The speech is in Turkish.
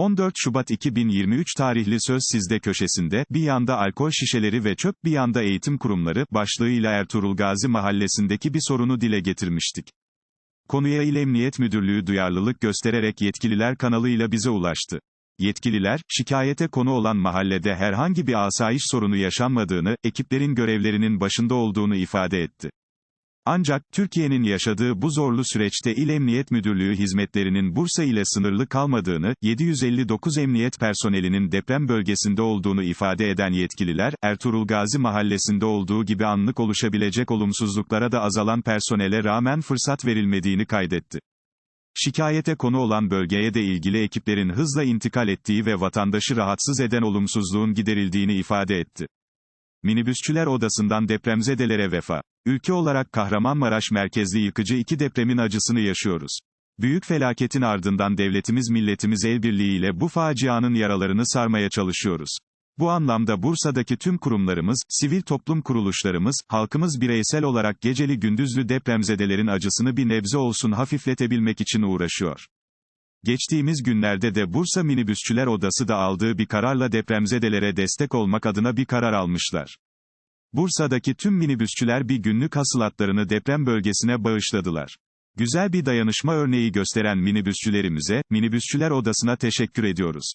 14 Şubat 2023 tarihli Söz Sizde köşesinde, bir yanda alkol şişeleri ve çöp bir yanda eğitim kurumları, başlığıyla Ertuğrul Gazi mahallesindeki bir sorunu dile getirmiştik. Konuya İl Emniyet Müdürlüğü duyarlılık göstererek yetkililer kanalıyla bize ulaştı. Yetkililer, şikayete konu olan mahallede herhangi bir asayiş sorunu yaşanmadığını, ekiplerin görevlerinin başında olduğunu ifade etti. Ancak, Türkiye'nin yaşadığı bu zorlu süreçte İl Emniyet Müdürlüğü hizmetlerinin Bursa ile sınırlı kalmadığını, 759 emniyet personelinin deprem bölgesinde olduğunu ifade eden yetkililer, Ertuğrul Gazi mahallesinde olduğu gibi anlık oluşabilecek olumsuzluklara da azalan personele rağmen fırsat verilmediğini kaydetti. Şikayete konu olan bölgeye de ilgili ekiplerin hızla intikal ettiği ve vatandaşı rahatsız eden olumsuzluğun giderildiğini ifade etti. Minibüsçüler odasından depremzedelere vefa. Ülke olarak Kahramanmaraş merkezli yıkıcı iki depremin acısını yaşıyoruz. Büyük felaketin ardından devletimiz milletimiz el birliğiyle bu facianın yaralarını sarmaya çalışıyoruz. Bu anlamda Bursa'daki tüm kurumlarımız, sivil toplum kuruluşlarımız, halkımız bireysel olarak geceli gündüzlü depremzedelerin acısını bir nebze olsun hafifletebilmek için uğraşıyor. Geçtiğimiz günlerde de Bursa Minibüsçüler Odası da aldığı bir kararla depremzedelere destek olmak adına bir karar almışlar. Bursa'daki tüm minibüsçüler bir günlük hasılatlarını deprem bölgesine bağışladılar. Güzel bir dayanışma örneği gösteren minibüsçülerimize, Minibüsçüler Odası'na teşekkür ediyoruz.